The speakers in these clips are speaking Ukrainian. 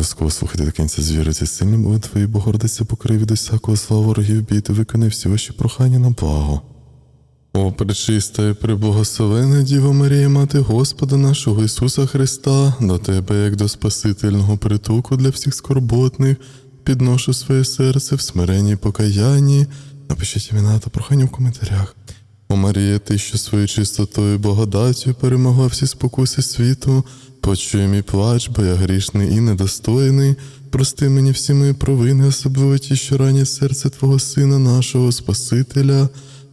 Обов'язково слухайте до кінця звіриться сильні мови твої, Богородиця покрий від усякого слава ворогів біти, виконай всі ваші прохання на благо. О, пречиста і преблагословена Діва Марія, Мати Господа нашого Ісуса Христа, до Тебе, як до Спасительного притулку для всіх скорботних, підношу своє серце в смиренні покаянні. Напишіть імена та прохання в коментарях. О Марія, ти, що своєю чистотою і благодаттю перемогла всі спокуси світу, почуй мій плач, бо я грішний і недостойний. Прости мені всі мої провини, особливо ті, що ранять серце Твого Сина, нашого Спасителя.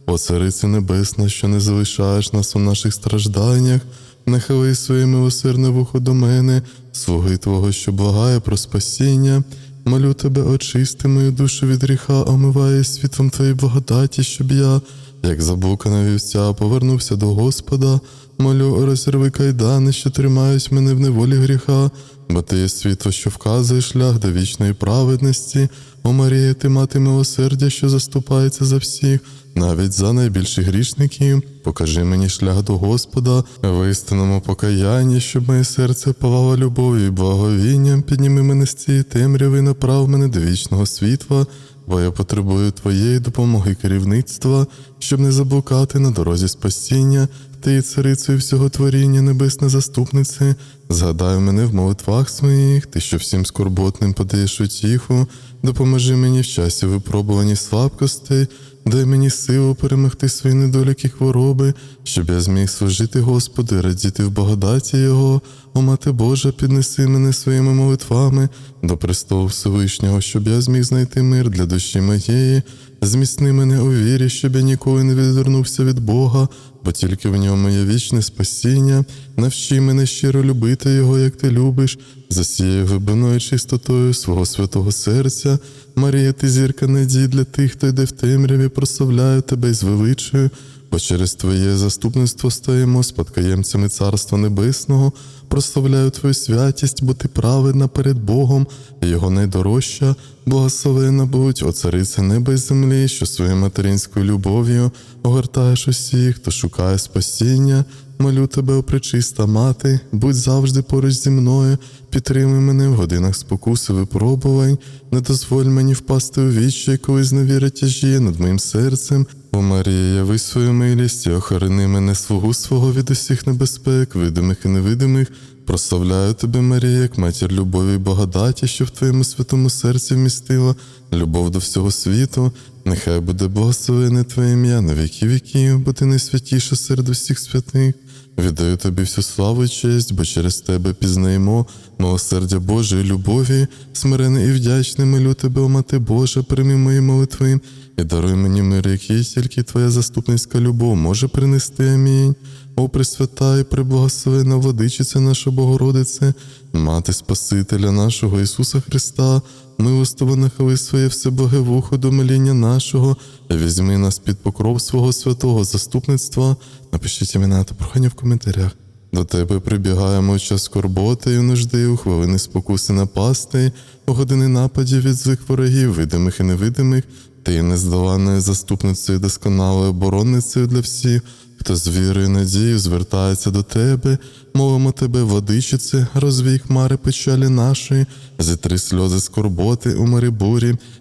О Царице Небесна, що не залишаєш нас у наших стражданнях, нехай своє милосердне вухо до мене, слуги Твого, що благає про спасіння. Молю тебе, очисти мою душу від гріха, омиває світлом Твоєї благодаті, щоб я, як заблукана вівця, повернувся до Господа. Молю, розірви кайдани, що тримають мене в неволі гріха, бо ти є світло, що вказує шлях до вічної праведності. О Марія, ти мати милосердя, що заступається за всіх, навіть за найбільших грішників. Покажи мені шлях до Господа в істинному покаянні, щоб моє серце палало любов'ю і благовінням. Підніми мене з цієї темряви, направ мене до вічного світла, бо я потребую твоєї допомоги керівництва, щоб не заблукати на дорозі спасіння. Ти царицею всього творіння, небесна заступнице, згадай мене в молитвах своїх, ти, що всім скорботним подаєш утіху, допоможи мені в часі випробування слабкостей, дай мені силу перемогти свої недоліки хвороби, щоб я зміг служити Господу радіти в благодаті Його. О, Мати Божа, піднеси мене своїми молитвами до престолу Всевишнього, щоб я зміг знайти мир для душі моєї. Зміцни мене у вірі, щоб я ніколи не відвернувся від Бога, бо тільки в ньому є вічне спасіння. Навчи мене щиро любити Його, як ти любиш, засіяй глибиною чистотою свого святого серця. Марія, ти зірка надій для тих, хто йде в темряві, прославляю тебе і звеличую, бо через Твоє заступництво стаємо спадкоємцями Царства Небесного. Прославляю Твою святість, бо ти праведна перед Богом, і Його найдорожча, благословена будь, о цариця неба й землі, що своєю материнською любов'ю огортаєш усіх, хто шукає спасіння. Молю тебе, о пречиста мати, будь завжди поруч зі мною, підтримуй мене в годинах спокуси випробувань, не дозволь мені впасти у вічі, коли зневіра тяжіє над моїм серцем. О Марія, яви свою милість і охорони мене слугу свого від усіх небезпек, видимих і невидимих. Прославляю тебе, Марія, як матір любові і благодаті, що в твоєму святому серці вмістила любов до всього світу. Нехай буде благословене Твоє ім'я на віки віків, бо ти найсвятіша серед усіх святих. Віддаю тобі всю славу і честь, бо через тебе пізнаємо милосердя Божої любові, смирене і вдячне молю тебе, о Мати Божа, прийми мої молитви і даруй мені мир, який тільки твоя заступницька любов може принести. Амінь. О, Пресвята і преблагословена водичиця наша Богородице, Мати Спасителя нашого Ісуса Христа, милостиво нахили своє всебоге вухо до моління нашого, візьми нас під покров свого святого заступництва. Напишіть імена та прохання в коментарях. До тебе прибігаємо в час скорботи і нужди, у хвилини спокуси напасти, у години нападів від злих ворогів, видимих і невидимих, ти є нездоланною заступницею, досконалою оборонницею для всіх, хто з вірою надією звертається до тебе, молимо тебе, водичице, розвій хмари печалі нашої, зітри сльози скорботи у морі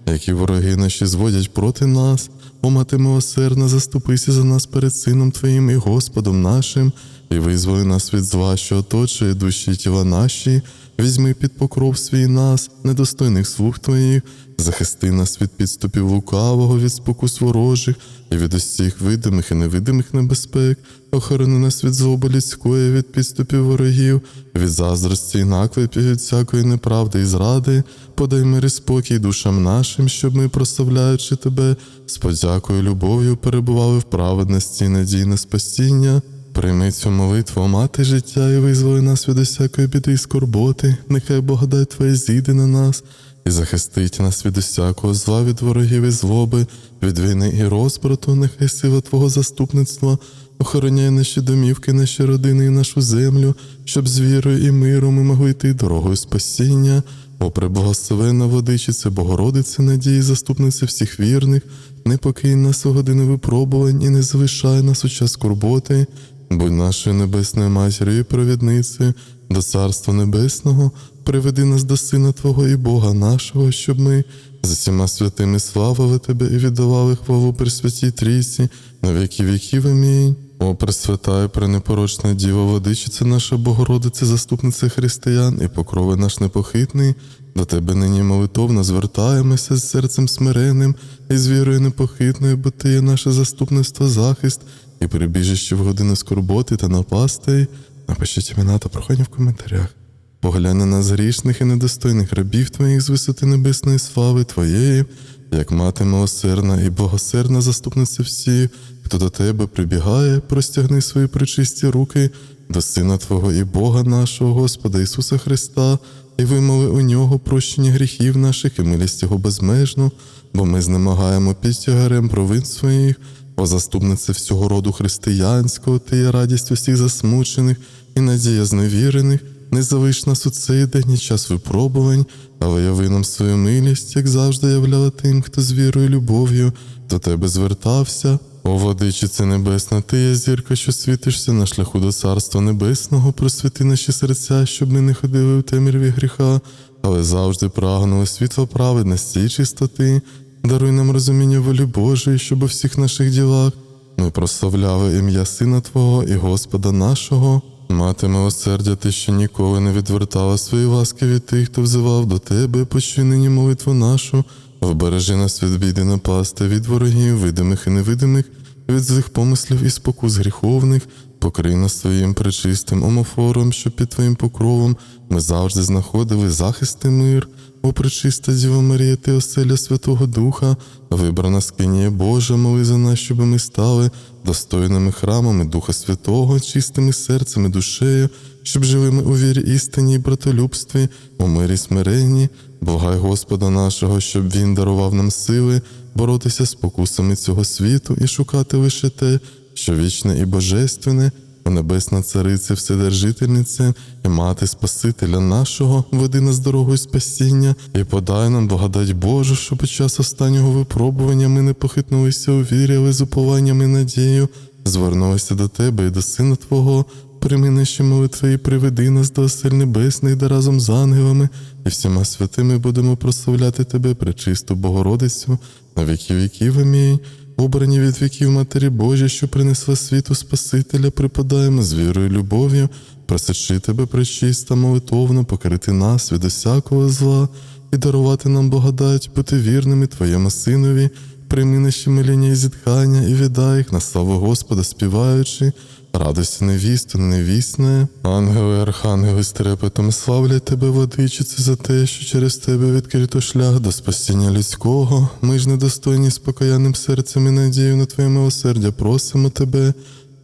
які вороги наші зводять проти нас. О, мати милосердна, заступися за нас перед Сином Твоїм і Господом нашим, і визволи нас від зла, що оточує душі тіла наші. Візьми під покров свій нас, недостойних слуг Твоїх, захисти нас від підступів лукавого, від спокус ворожих і від усіх видимих і невидимих небезпек, охорони нас від злоби людської, від підступів ворогів, від заздрості і наклепів, від всякої неправди і зради, подай мир і спокій душам нашим, щоб ми, прославляючи тебе, з подякою, любов'ю перебували в праведності і надії на спасіння. Прийми цю молитву, мати життя, і визволи нас від усякої біди і скорботи, нехай благодать Твоя зійде на нас і захистить нас від усякого зла, від ворогів і злоби, від війни і розбрату, нехай сила Твого заступництва охороняє наші домівки, наші родини і нашу землю, щоб з вірою і миром ми могли йти дорогою спасіння. О, преблагословенна водичиця, Богородице, надії, заступниця всіх вірних, не покинь нас у години випробувань і не залишай нас у час скорботи. Будь нашою небесною матір'ю і провідницею, до Царства Небесного, приведи нас до Сина Твого і Бога нашого, щоб ми з усіма святими славили Тебе і віддавали хвалу Пресвятій Трійці на віки віків. Амінь. О, Пресвята і пренепорочна Діва, Владичиця наша Богородиця, заступниця християн і покрови наш непохитний, до Тебе нині молитовно звертаємося з серцем смиренним і з вірою непохитною, бо Ти є наше заступництво, захист і прибіжище в годину скорботи та напастей. Напишіть імена та прохання в коментарях. Поглянь на нас грішних і недостойних рабів Твоїх з висоти небесної слави Твоєї, як мати милосердна і богосердна заступниця всіх, хто до Тебе прибігає, простягни свої причисті руки до Сина Твого і Бога нашого, Господа Ісуса Христа, і вимови у нього прощення гріхів наших і милість Його безмежну, бо ми знемагаємо під тягарем провин своїх, о заступнице всього роду християнського, ти є радість усіх засмучених і надія зневірених. Не залиш нас у цей день і час випробувань, але яви нам свою милість, як завжди являла тим, хто з вірою і любов'ю до тебе звертався. О, владичице небесна, ти є зірка, що світишся на шляху до Царства Небесного, просвіти наші серця, щоб ми не ходили у темряві гріха, але завжди прагнули світла праведності і чистоти. Даруй нам розуміння волі Божої, щоб у всіх наших ділах ми прославляли ім'я Сина Твого і Господа нашого. Мати милосердя, ти ще ніколи не відвертала свої ласки від тих, хто взивав до тебе, почуй нині молитву нашу, вбережи нас від біди напасти, від ворогів, видимих і невидимих, від злих помислів і спокус гріховних, покрий нас своїм пречистим омофором, щоб під твоїм покровом ми завжди знаходили захист і мир. О, пречиста Діва Марія, ти оселя Святого Духа, вибрана скиніє Божа, моли за нас, щоб ми стали достойними храмами Духа Святого, чистими серцем і душею, щоб жили ми у вірі істині і братолюбстві, у мирі смиренні, благай Господа нашого, щоб Він дарував нам сили боротися з покусами цього світу і шукати лише те, що вічне і божественне, о небесна цариця, вседержительниця і мати Спасителя нашого, веди нас дорогою спасіння і подай нам благодать Божу, що під час останнього випробування ми не похитнулися у вірі, але з упованням і надією звернулися до Тебе і до Сина Твого. Прийми наші молитви і приведи нас до осель небесних, де разом з ангелами і всіма святими будемо прославляти Тебе, пречисту Богородицю, на віки віків. Амінь. Обрані від віків Матері Божі, що принесла світу Спасителя, припадаємо з вірою і любов'ю, просячи тебе, пречиста, молитовно, покрити нас від усякого зла і дарувати нам благодать, бути вірними Твоєму Синові, прийми наші миління і зітхання, і віддай їх на славу Господа, співаючи. Радуйся, невісто, невісне, ангели, архангели з трепетом славлять тебе, владичице, за те, що через тебе відкрито шлях до спасіння людського. Ми ж недостойні з покаянним серцем і надією на Твоє милосердя просимо тебе.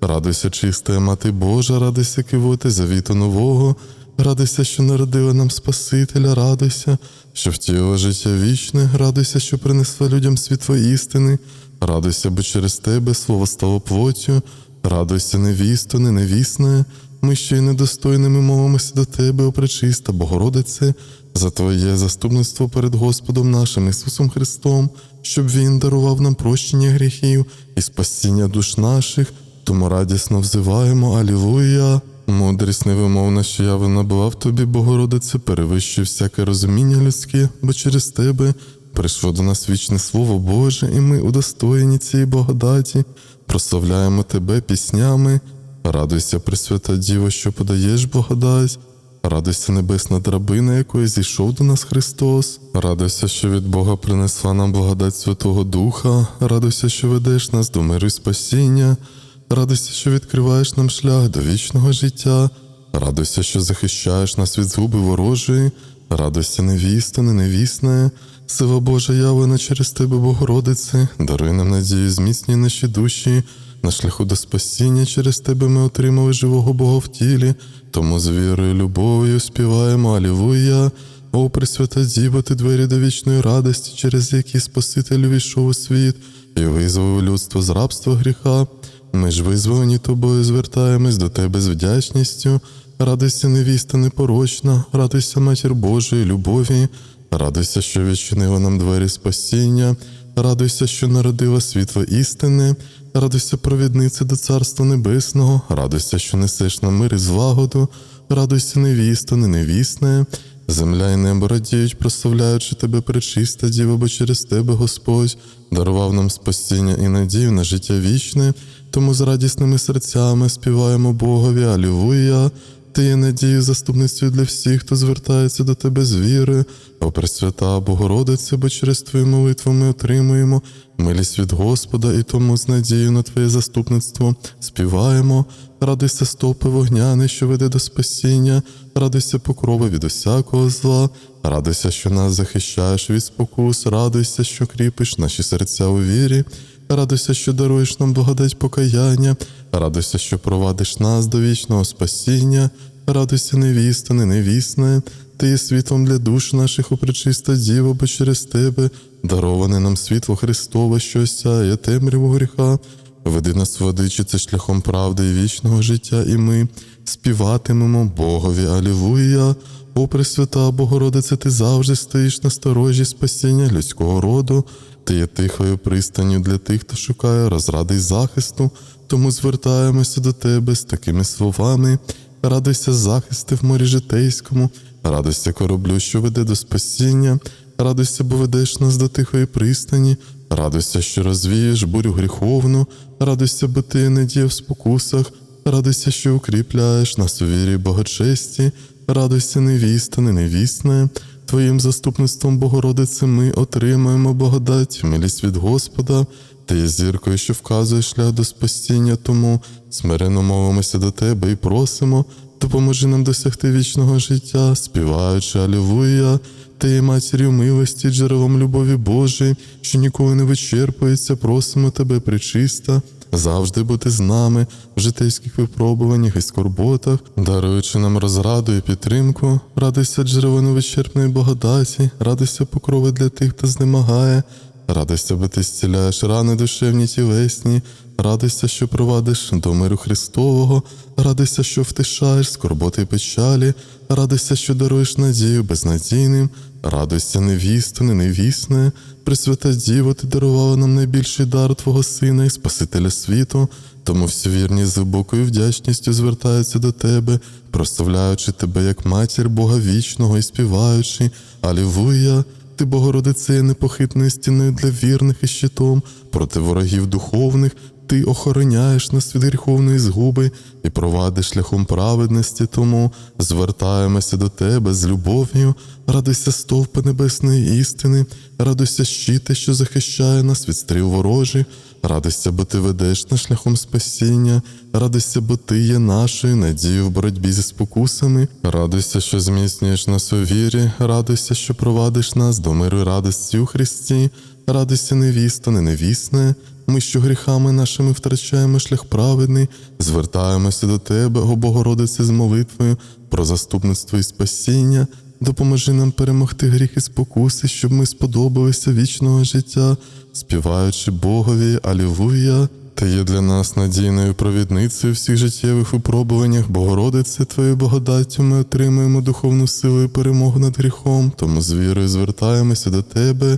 Радуйся, чиста мати Божа, радуйся, кивоти завіту нового, радуйся, що народила нам Спасителя, радуйся, що втілила життя вічне, радуйся, що принесла людям світло істини, радуйся, бо через тебе слово стало плоттю. Радуйся, невісто, не невісне, ми ще й недостойними мовимося до тебе, о пречиста, Богородице, за Твоє заступництво перед Господом нашим Ісусом Христом, щоб Він дарував нам прощення гріхів і спасіння душ наших, тому радісно взиваємо Алілуя. Мудрість невимовна, що явлена була в тобі, Богородице, перевищує всяке розуміння людське, бо через тебе прийшло до нас вічне Слово Боже, і ми удостоєні цієї благодаті прославляємо тебе піснями. Радуйся, Пресвята Діво, що подаєш благодать. Радуйся, небесна драбина, якої зійшов до нас Христос. Радуйся, що від Бога принесла нам благодать Святого Духа. Радуйся, що ведеш нас до миру і спасіння. Радуйся, що відкриваєш нам шлях до вічного життя. Радуйся, що захищаєш нас від згуби ворожої. Радуйся, невіста, не невісне. Сила Божа явлена через тебе, Богородице, даруй нам надію, зміцнюй наші душі. На шляху до спасіння через тебе ми отримали живого Бога в тілі, тому з вірою любов'ю співаємо Алілуя. О, Пресвята Діва, ти двері до вічної радості, через які Спаситель увійшов у світ і визволив людство з рабства гріха. Ми ж визволені тобою, звертаємось до тебе з вдячністю. Радуйся, невіста непорочна, радуйся, матір Божої, любові. Радуйся, що відчинила нам двері спасіння, радуйся, що народила світло істини, радуйся, провіднице до Царства Небесного, радуйся, що несеш нам мир і злагоду. радуйся невісто, не невісне. Земля і небо радіють, прославляючи тебе пречиста діва, бо через тебе Господь дарував нам спасіння і надію на життя вічне, тому з радісними серцями співаємо Богові, Алілуя. Ти є надією заступницею для всіх, хто звертається до тебе з віри, о Пресвята Богородице, бо через Твою молитву ми отримуємо милість від Господа, і тому з надією на Твоє заступництво співаємо. Радуйся, стопи вогняний, що веде до спасіння, радуйся покрови від усякого зла, радуйся, що нас захищаєш від спокус, радуйся, що кріпиш наші серця у вірі. Радуйся, що даруєш нам благодать покаяння, радуйся, що провадиш нас до вічного спасіння, радуйся, невіста, не невісне, ти є світлом для душ наших, о пречиста Діво, бо через тебе дароване нам світло Христове, що осяє темряву гріха. Веди нас водичице шляхом правди і вічного життя, і ми співатимемо Богові Алілуя. О Пресвята Богородице, ти завжди стоїш на сторожі спасіння людського роду. Ти є тихою пристанню для тих, хто шукає розради й захисту, тому звертаємося до тебе з такими словами. Радуйся захисти в морі житейському, радуйся кораблю, що веде до спасіння, радуйся, бо ведеш нас до тихої пристані, радуйся, що розвієш бурю гріховну, радуйся, бо ти не діяв в спокусах, радуйся, що укріпляєш нас у вірі богочесті, радуйся, невіста, не невісне. Твоїм заступництвом, Богородице, ми отримаємо благодать, милість від Господа. Ти є зіркою, що вказує шлях до спасіння, тому смиренно мовимося до тебе і просимо, допоможи нам досягти вічного життя, співаючи Алілуя. Ти є матір'ю милості, джерелом любові Божої, що ніколи не вичерпується, просимо тебе, причиста, завжди бути з нами в житейських випробуваннях і скорботах, даруючи нам розраду і підтримку, радуйся джерело невичерпної благодаті, радуйся покрови для тих, хто знемагає, радуйся, бо ти зціляєш рани душевні тілесні, радуйся, що провадиш до миру Христового, радуйся, що втишаєш скорботи й печалі, радуйся, що даруєш надію безнадійним, радуйся, невісто, не невісне, Пресвята Діво, ти дарувала нам найбільший дар Твого Сина і Спасителя світу, тому всі вірні з глибокою вдячністю звертаються до Тебе, прославляючи Тебе як матір Бога вічного і співаючи Алілуя! Ти, Богородице, є непохитною стіною для вірних і щитом. Проти ворогів духовних. Ти охороняєш нас від гріховної згуби і провадиш шляхом праведності, тому звертаємося до тебе з любов'ю, радуйся стовпи небесної істини, радуйся щите, що захищає нас від стріл ворожих, радуйся, бо ти ведеш нас шляхом спасіння, радуйся, бо ти є нашою надією в боротьбі зі спокусами, радуйся, що зміцнюєш нас у вірі, радуйся, що провадиш нас до миру і радості у Христі, радуйся, невісто, не невісне. Ми, що гріхами нашими втрачаємо шлях праведний, звертаємося до Тебе, о Богородице, з молитвою про заступництво і спасіння, допоможи нам перемогти гріх і спокуси, щоб ми сподобалися вічного життя, співаючи Богові, Алілуя. Ти є для нас надійною провідницею всіх життєвих випробуваннях, Богородице, Твоєю благодаттю ми отримуємо духовну силу і перемогу над гріхом, тому з вірою звертаємося до Тебе.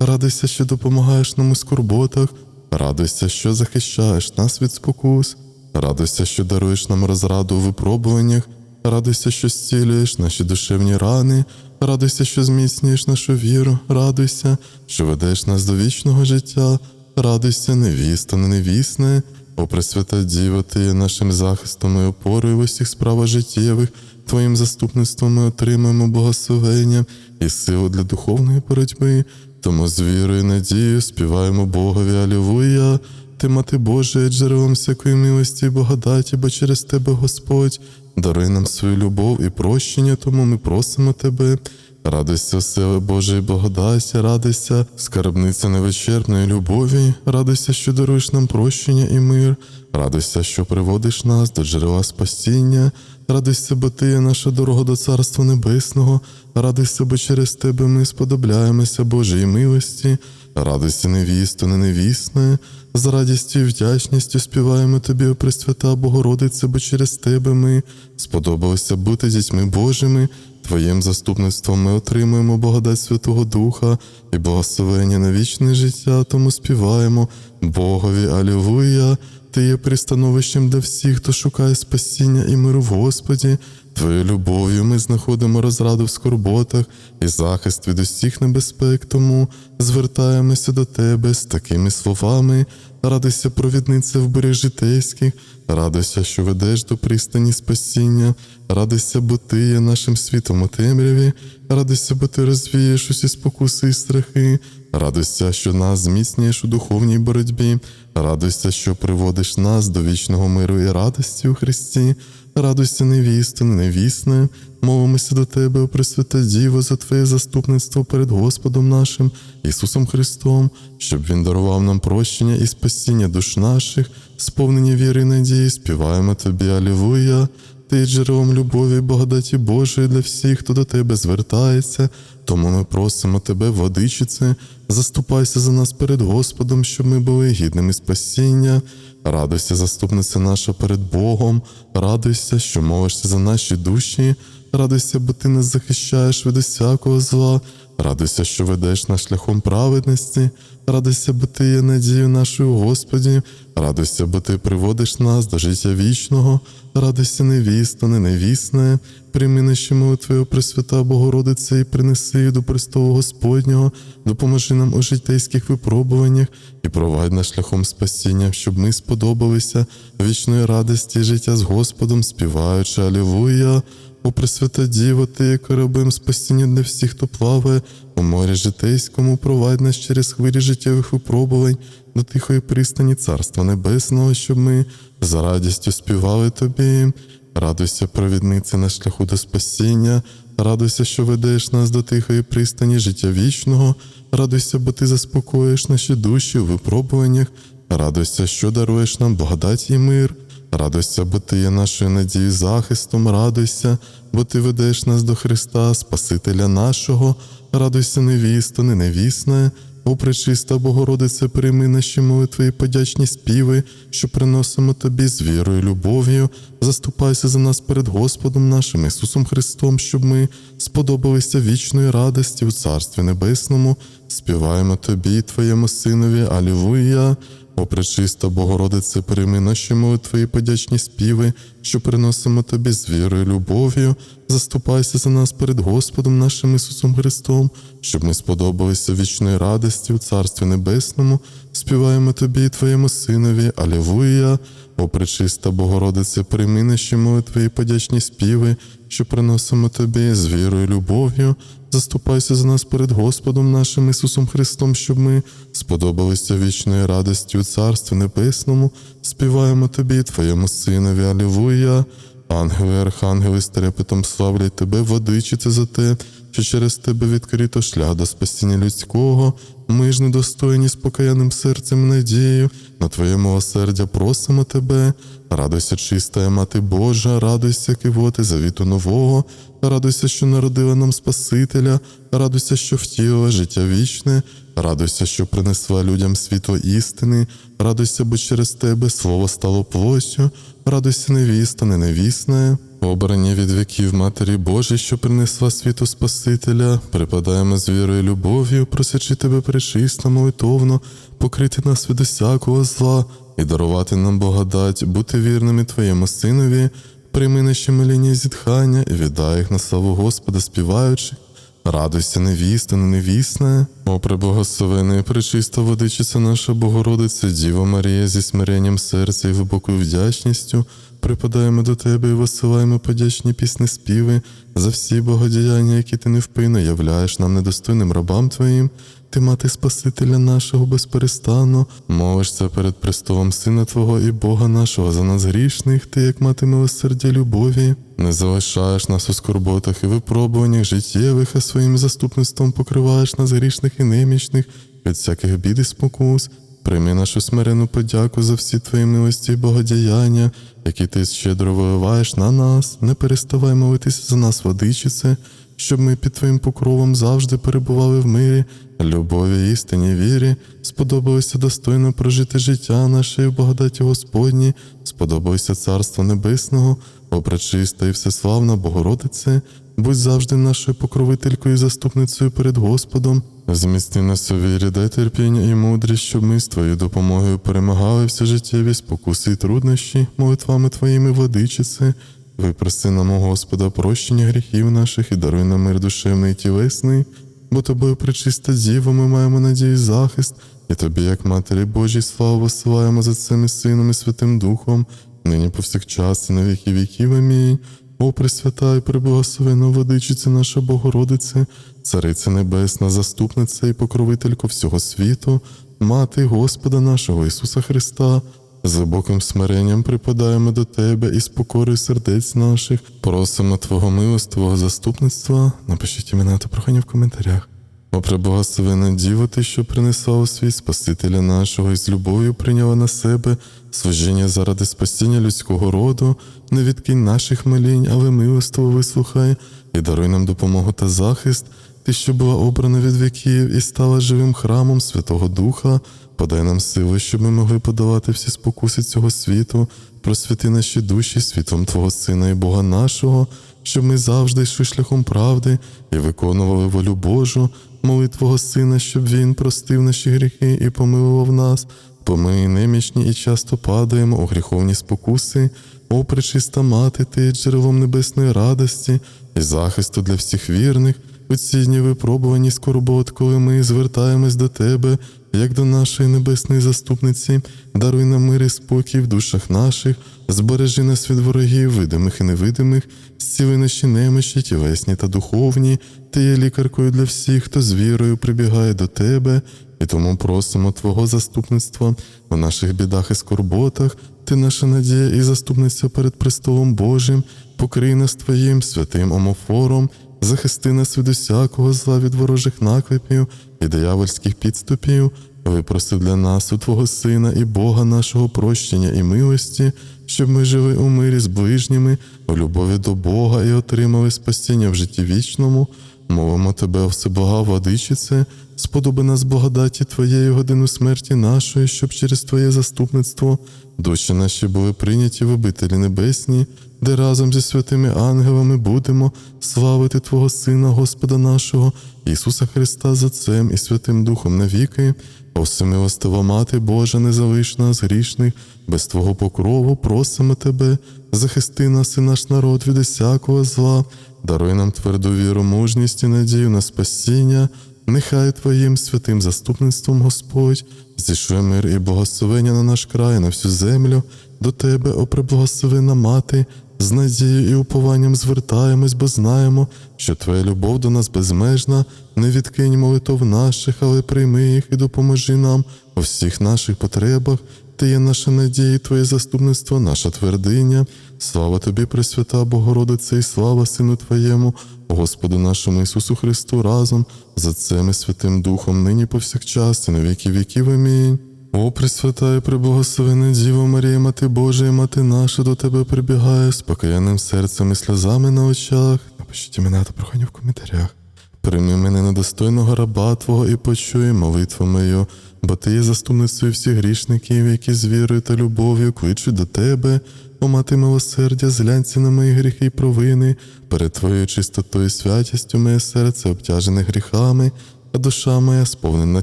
Радуйся, що допомагаєш нам у скорботах, радуйся, що захищаєш нас від спокус, радуйся, що даруєш нам розраду у випробуваннях, радуйся, що зцілюєш наші душевні рани, радуйся, що зміцнюєш нашу віру, радуйся, що ведеш нас до вічного життя, радуйся, невіста, не невісне, о Пресвята Діво, ти є нашим захистом і опорою в усіх справах життєвих, Твоїм заступництвом ми отримаємо благословення і силу для духовної боротьби. Тому з вірою і надією співаємо Богові. Алілуя. Ти, мати Божа, джерелом всякої милості і благодаті, бо через тебе, Господь, даруй нам свою любов і прощення, тому ми просимо тебе. Радуйся, сили Божої благодаті, радуйся, скарбниця невичерпної любові, радуйся, що даруєш нам прощення і мир, радуйся, що приводиш нас до джерела спасіння, радуйся, бо ти є наша дорога до Царства Небесного, радуйся, бо через тебе ми сподобляємося Божої милості, радуйся, невісто, не невісне, з радістю і вдячністю співаємо тобі, Пресвята Богородице, бо через тебе ми сподобалося бути дітьми Божими. Твоїм заступництвом ми отримуємо благодать Святого Духа і благословення на вічне життя, тому співаємо Богові Алілуя. Ти є пристановищем для всіх, хто шукає спасіння і миру в Господі, Твоєю любов'ю ми знаходимо розраду в скорботах і захист від усіх небезпек, тому звертаємося до Тебе з такими словами. Радуйся, провідниця в бурях житейських, радуйся, що ведеш до пристані спасіння, радуйся, бо ти є нашим світом у темряві, радуйся, бо ти розвієш усі спокуси і страхи, радуйся, що нас зміцнюєш у духовній боротьбі, радуйся, що приводиш нас до вічного миру і радості у Христі. Радуйся, невісто, невісне, мовимося до Тебе, о Пресвята Діво, за Твоє заступництво перед Господом нашим, Ісусом Христом, щоб Він дарував нам прощення і спасіння душ наших, сповнені віри і надії, співаємо Тобі, Алілуя. Ти джерелом любові благодаті Божої для всіх, хто до тебе звертається. Тому ми просимо тебе, владичице, заступайся за нас перед Господом, щоб ми були гідними спасіння. Радуйся, заступниця наша перед Богом, радуйся, що мовишся за наші душі, радуйся, бо ти нас захищаєш від усякого зла, радуйся, що ведеш нас шляхом праведності, радуйся, бо ти є надією нашою Господі, радуйся, бо ти приводиш нас до життя вічного, радуйся, невісто, не невісне, прийми наші молитви, Пресвята Богородице, і принеси до престолу Господнього, допоможи нам у житейських випробуваннях і провадь нас шляхом спасіння, щоб ми сподобалися вічної радості життя з Господом, співаючи Алілуя. О Пресвята Діво, ти є корабем спасіння для всіх, хто плаває у морі житейському, провадь нас через хвилі життєвих випробувань до тихої пристані Царства Небесного, щоб ми за радістю співали тобі. Радуйся, провідниця на шляху до спасіння, радуйся, що ведеш нас до тихої пристані життя вічного, радуйся, бо ти заспокоїш наші душі у випробуваннях, радуйся, що даруєш нам благодать і мир. Радуйся, бо ти є нашою надією захистом, радуйся, бо ти ведеш нас до Христа, Спасителя нашого, радуйся, невісто, не невісне, о пречиста Богородице, прийми наші молитви і подячні співи, що приносимо тобі з вірою, любов'ю. Заступайся за нас перед Господом нашим Ісусом Христом, щоб ми сподобалися вічної радості у Царстві Небесному. Співаємо тобі, Твоєму Синові, Алілуя. О, пречиста Богородице, прийми наші молитви і подячні співи, що приносимо тобі з вірою любов'ю. Заступайся за нас перед Господом нашим Ісусом Христом, щоб ми сподобалися вічної радості у Царстві Небесному. Співаємо тобі і Твоєму Синові, Алілуя. О, пречиста Богородице, прийми наші молитви і подячні співи, що приносимо тобі з вірою і любов'ю. Заступайся за нас перед Господом нашим Ісусом Христом, щоб ми сподобалися вічної радості у Царстві Небесному, співаємо тобі, Твоєму Синові, Алілуя. Ангели, архангели з трепетом славлять тебе, водичице за те, що через тебе відкрито шлях до спасіння людського. Ми ж недостойні з покаянним серцем надією, на Твоє милосердя просимо тебе. Радуйся, чиста мати Божа, радуйся, кивоти завіту нового, радуйся, що народила нам Спасителя, радуйся, що втілила життя вічне, радуйся, що принесла людям світло істини, радуйся, бо через тебе слово стало плоттю, радуйся, невіста, не невісне. Обрані від віків Матері Божій, що принесла світу Спасителя, припадаємо з вірою і любов'ю, просячи тебе пречисно, молитовно, покрити нас від усякого зла і дарувати нам благодать, бути вірними Твоєму Синові, прийми наші моління і зітхання і віддай їх на славу Господа, співаючи. Радуйся, невіста, не невісне, о преблагословена і пречиста водичиця наша Богородиця, Діва Марія зі смиренням серця і глибокою вдячністю, припадаємо до тебе і висилаємо подячні пісні співи за всі богодіяння, які ти невпинно являєш нам недостойним рабам твоїм. Ти мати Спасителя нашого безперестанно, мовишся перед престолом Сина Твого і Бога нашого за нас грішних, ти, як мати милосердя любові, не залишаєш нас у скорботах і випробуваннях життєвих, а своїм заступництвом покриваєш нас грішних і немічних від всяких бід і спокус. Прийми нашу смирену подяку за всі твої милості і богодіяння, які ти щедро виливаєш на нас, не переставай молитися за нас, водичице, щоб ми під Твоїм покровом завжди перебували в мирі, любові, істині, вірі, сподобалося достойно прожити життя наше в благодаті Господні, сподобалося Царство Небесного, опречиста і всеславна Богородице, будь завжди нашою покровителькою і заступницею перед Господом. Зміцни нас у вірі, дай терпіння і мудрість, щоб ми з Твоєю допомогою перемагали всі життєві спокуси і труднощі, молитвами Твоїми владичице, Випроси нам, о Господа, прощення гріхів наших і даруй нам мир душевний і тілесний, бо тобою пречиста діва, ми маємо надію і захист, і тобі, як Матері Божій, славу посилаємо за цим і Сином і Святим Духом, нині повсякчас і на віки віків. Амінь. О, Пресвята і преблагословена Владичице наша Богородице, Цариця Небесна, заступниця і покровителько всього світу, Мати Господа нашого Ісуса Христа, з глибоким смиренням припадаємо до Тебе і з покорою сердець наших, просимо Твого милостивого заступництва. Напишіть імена та прохання в коментарях. О преблагословена Діво, Ти, що принесла у світ Спасителя нашого і з любов'ю прийняла на себе служіння заради спасіння людського роду, не відкинь наших молінь, але милостиво вислухай і даруй нам допомогу та захист. Ти, що була обрана від віків і стала живим храмом Святого Духа, подай нам сили, щоб ми могли подолати всі спокуси цього світу, просвіти наші душі світлом Твого Сина і Бога нашого, щоб ми завжди йшли шляхом правди і виконували волю Божу, моли Твого Сина, щоб Він простив наші гріхи і помилував нас. Бо ми немічні і часто падаємо у гріховні спокуси, о пречиста мати, ти джерелом небесної радості і захисту для всіх вірних. У ці дні випробувані скорбот, коли ми звертаємось до Тебе, як до нашої небесної заступниці, даруй нам мир і спокій в душах наших, збережи нас від ворогів, видимих і невидимих, зціли наші немощі, тілесні та духовні, ти є лікаркою для всіх, хто з вірою прибігає до Тебе, і тому просимо Твого заступництва у наших бідах і скорботах, ти наша надія і заступниця перед престолом Божим, покрий нас Твоїм святим омофором, захисти нас від усякого зла від ворожих наклепів і диявольських підступів, випроси для нас у Твого Сина і Бога нашого прощення і милості, щоб ми жили у мирі з ближніми, у любові до Бога і отримали спасіння в житті вічному. Мовимо тебе, всебога владичице, сподоби нас благодаті Твоєї годину смерті нашої, щоб через Твоє заступництво душі наші були прийняті в обителі небесні, де разом зі святими ангелами будемо славити Твого Сина, Господа нашого, Ісуса Христа з Отцем і Святим Духом навіки. О всемилостива Мати Божа, не залиш нас грішних, без Твого покрову просимо Тебе, захисти нас і наш народ від усякого зла, даруй нам тверду віру, мужність і надію на спасіння. Нехай Твоїм святим заступництвом Господь зійшли мир і благословення на наш край, на всю землю, до Тебе, о преблагословена мати, з надією і упованням звертаємось, бо знаємо, що Твоя любов до нас безмежна, не відкинь молитов наших, але прийми їх і допоможи нам у всіх наших потребах. Ти є наша надія, і Твоє заступництво, наша твердиня. Слава Тобі, Пресвята Богородице, і слава Сину Твоєму, Господу нашому Ісусу Христу, разом з Отцем і Святим Духом, нині повсякчас, і на віки віків. Амінь. О, Пресвята і преблагословена Діво Марія, Мати Божа і Мати наша, до Тебе прибігає, з покаянним серцем і сльозами на очах. Напишіть імена та прохання в коментарях. Прийми мене недостойного раба Твого і почуй молитву мою, бо Ти є заступницею всіх грішників, які з вірою та любов'ю кличуть до Тебе. О мати милосердя, зглянься на мої гріхи й провини, перед Твоєю чистотою святістю моє серце обтяжене гріхами, а душа моя сповнена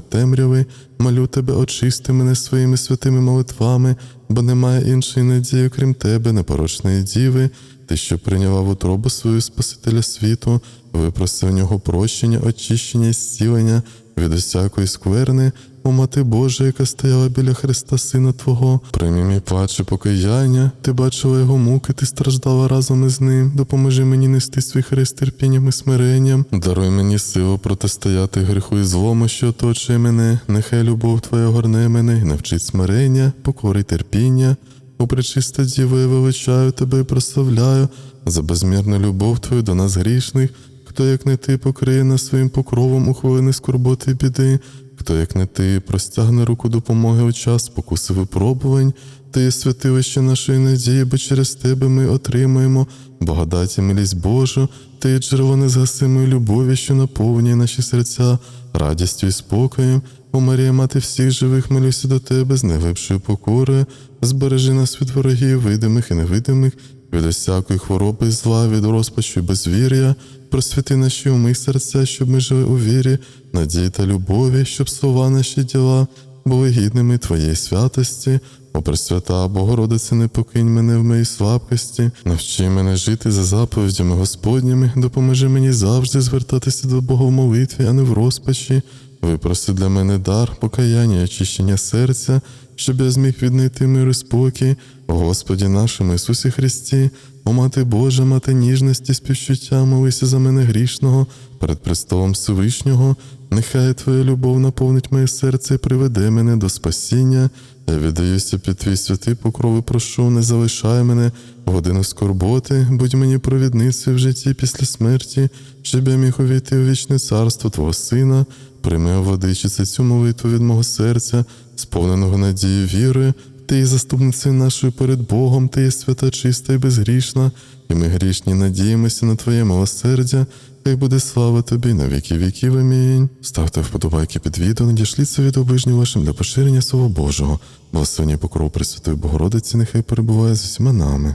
темряви, молю тебе, очисти мене своїми святими молитвами, бо немає іншої надії, крім тебе, непорочної діви, ти, що прийняла в утробу свою Спасителя світу, випроси в нього прощення, очищення і зцілення від усякої скверни, о мати Божа, яка стояла біля Христа Сина Твого, прийми мій плач і покаяння, ти бачила його муки, ти страждала разом із ним. Допоможи мені нести свій хрест терпінням і смиренням. Даруй мені силу протистояти гріху і злому, що оточує мене. Нехай любов Твоя горне мене і навчить смирення, покори терпіння. О, пречиста Діво, величаю тебе і прославляю за безмірну любов Твою до нас грішних. Хто, як не ти, покриє нас своїм покровом у хвилини скорботи і біди, хто, як не ти, простягне руку допомоги у час спокуси випробувань, ти святилище нашої надії, бо через тебе ми отримаємо благодаті милість Божу, ти джерело незгасимої любові, що наповнює наші серця радістю і спокоєм. О Марія, мати всіх живих, молюся до тебе з найглибшою покорою, збережи нас від ворогів, видимих і невидимих, від усякої хвороби і зла, від розпачу і безвір'я, просвіти наші уми серця, щоб ми жили у вірі, надії та любові, щоб слова наші діла були гідними Твоєї святості. О Пресвята Богородице, не покинь мене в моїй слабкості, навчи мене жити за заповідями Господніми, допоможи мені завжди звертатися до Бога в молитві, а не в розпачі. Випроси для мене дар, покаяння очищення серця, щоб я зміг віднайти мир і спокій, Господі нашому Ісусі Христі, о Мати Божа, мати ніжності, співчуття, молися за мене грішного перед престолом Всевишнього. Нехай Твоя любов наповнить моє серце і приведе мене до спасіння. Я віддаюся під твій святий покров і прошу, не залишай мене в годину скорботи, будь мені провідницею в житті після смерті, щоб я міг увійти у вічне царство Твого Сина, прийми владичице цю молитву від мого серця, сповненого надії віри. Ти є заступницею нашою перед Богом, ти є свята, чиста і безгрішна, і ми грішні надіємося на Твоє милосердя, хай буде слава Тобі на віки віків. Амінь. Ставте вподобайки під відео, надішліть це від обижню вашим для поширення Слова Божого. Благословення покров Пресвятої Богородиці, нехай перебуває з усіма нами.